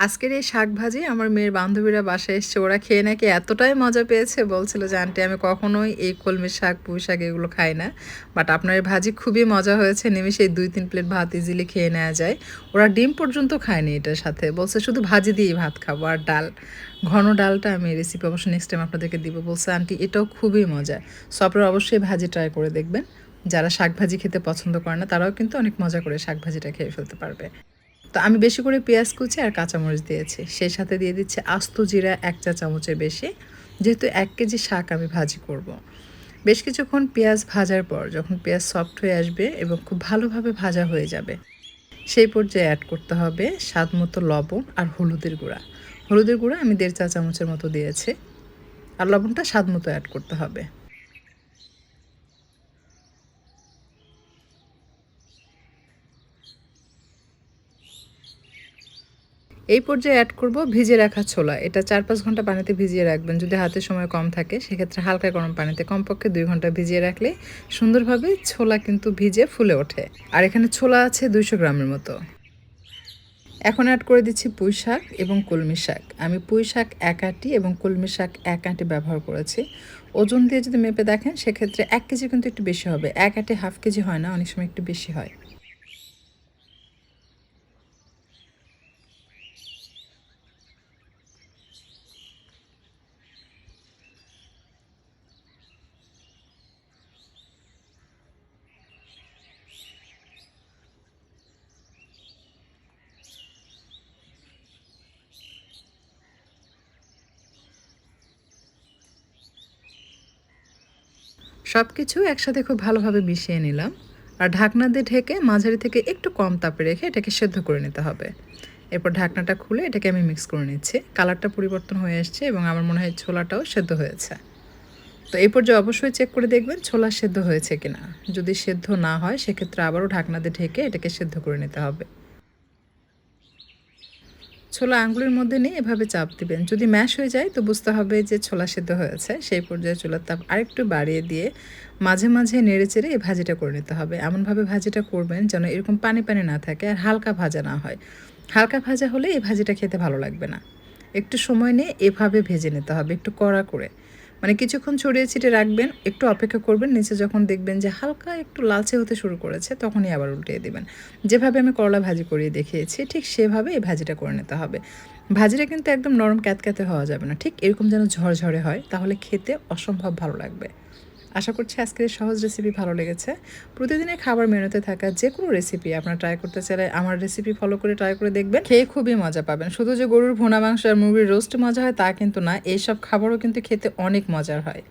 আজকের এই শাক ভাজি আমার মেয়ের বান্ধবীরা বাসায় এসছে, ওরা খেয়ে নাকি এতটাই মজা পেয়েছে বলছিল যে, আন্টি, আমি কখনোই এই কলমির শাক, পুঁই শাক এগুলো খাই না। বাট আপনার এই ভাজি খুবই মজা হয়েছে নিমিশে দুই তিন প্লেট ভাত ইজিলি খেয়ে নেওয়া যায়। ওরা ডিম পর্যন্ত খায়নি এটার সাথে, বলছে শুধু ভাজি দিয়েই ভাত খাব আর ডাল। ঘন ডালটা আমি রেসিপি অবশ্য নেক্সট টাইম আপনাদেরকে দিব, বলছে, আন্টি, এটাও খুবই মজা। সো আপনারা অবশ্যই ভাজি ট্রাই করে দেখবেন। যারা শাক ভাজি খেতে পছন্দ করে না, তারাও কিন্তু অনেক মজা করে শাক ভাজিটা খেয়ে ফেলতে পারবে। তো আমি বেশি করে পেঁয়াজ কুচি আর কাঁচামরিচ দিয়েছি। সেই সাথে দিয়ে দিচ্ছি আস্ত জিরা এক চা চামচের বেশি। যেহেতু এক কেজি শাক আমি ভাজি করব। বেশ কিছুক্ষণ পেঁয়াজ ভাজার পর যখন পেঁয়াজ সফট হয়ে আসবে এবং খুব ভালোভাবে ভাজা হয়ে যাবে, সেই পর্যায়ে অ্যাড করতে হবে স্বাদ মতো লবণ আর হলুদের গুঁড়া। হলুদের গুঁড়া আমি দেড় চা চামচের মতো দিয়েছি। আর লবণটা স্বাদ মতো অ্যাড করতে হবে। এই পর্যায়ে অ্যাড করব ভিজিয়ে রাখা ছোলা। এটা চার পাঁচ ঘণ্টা পানিতে ভিজিয়ে রাখবেন। যদি হাতে সময় কম থাকে, সেক্ষেত্রে হালকা গরম পানিতে কমপক্ষে দুই ঘণ্টা ভিজিয়ে রাখলে সুন্দরভাবে ছোলা কিন্তু ভিজে ফুলে ওঠে। আর এখানে ছোলা আছে দুইশো গ্রামের মতো। এখন অ্যাড করে দিচ্ছি পুঁই শাক এবং কলমি শাক। আমি পুঁই শাক এক আঁটি এবং কলমি শাক এক আঁটি ব্যবহার করেছি। ওজন দিয়ে যদি মেপে দেখেন, সেক্ষেত্রে এক কেজি কিন্তু একটু বেশি হবে। এক আঁটি হাফ কেজি হয় না, অনেক সময় একটু বেশি হয়। সব কিছু একসাথে খুব ভালোভাবে মিশিয়ে নিলাম। আর ঢাকনা দিয়ে ঢেকে মাঝারি থেকে একটু কম তাপে রেখে এটাকে সেদ্ধ করে নিতে হবে। এরপর ঢাকনাটা খুলে এটাকে আমি মিক্স করে নিচ্ছি। কালারটা পরিবর্তন হয়ে আসছে এবং আমার মনে হয় ছোলাটাও সেদ্ধ হয়েছে। তো এই পর্যায়ে অবশ্যই চেক করে দেখবেন ছোলা সেদ্ধ হয়েছে কিনা। যদি সেদ্ধ না হয়, সেক্ষেত্রে আবারও ঢাকনা দিয়ে ঢেকে এটাকে সেদ্ধ করে নিতে হবে। ছোলা আঙ্গুলের মধ্যে নিয়ে এভাবে চাপ দিবেন। যদি ম্যাশ হয়ে যায়, তো বুঝতে হবে যে ছোলা সেদ্ধ হয়েছে। সেই পর্যায়ে চুলার তাপ আরেকটু বাড়িয়ে দিয়ে মাঝে মাঝে নেড়ে চেড়ে এই ভাজিটা করে নিতে হবে। এমনভাবে ভাজিটা করবেন যেন এরকম পানি পানি না থাকে আর হালকা ভাজা না হয়। হালকা ভাজা হলে এই ভাজিটা খেতে ভালো লাগবে না। একটু সময় নিয়ে এভাবে ভেজে নিতে হবে, একটু কড়া করে। মানে কিছুক্ষণ ছড়িয়ে ছিটে রাখবেন, একটু অপেক্ষা করবেন, নিচে যখন দেখবেন যে হালকা একটু লালচে হতে শুরু করেছে, তখনই আবার উল্টিয়ে দেবেন। যেভাবে আমি করলা ভাজি করিয়ে দেখিয়েছি, ঠিক সেভাবে এই ভাজিটা করে নিতে হবে। ভাজিটা কিন্তু একদম নরম ক্যাতক্যাতে হওয়া যাবে না, ঠিক এরকম যেন ঝরঝরে হয়, তাহলে খেতে অসম্ভব ভালো লাগবে। আশা করছি আজকের সহজ রেসিপি ভালো লেগেছে। প্রতিদিনের খাবার মেনুতে থাকা যে কোনো রেসিপি আপনারা ট্রাই করতে চাইলে আমার রেসিপি ফলো করে ট্রাই করে দেখবেন। খেয়ে খুবই মজা পাবেন। শুধু যে গরুর ভুনা মাংস আর মুরগির রোস্ট মজা হয় তা কিন্তু না, এইসব খাবারও কিন্তু খেতে অনেক মজার হয়।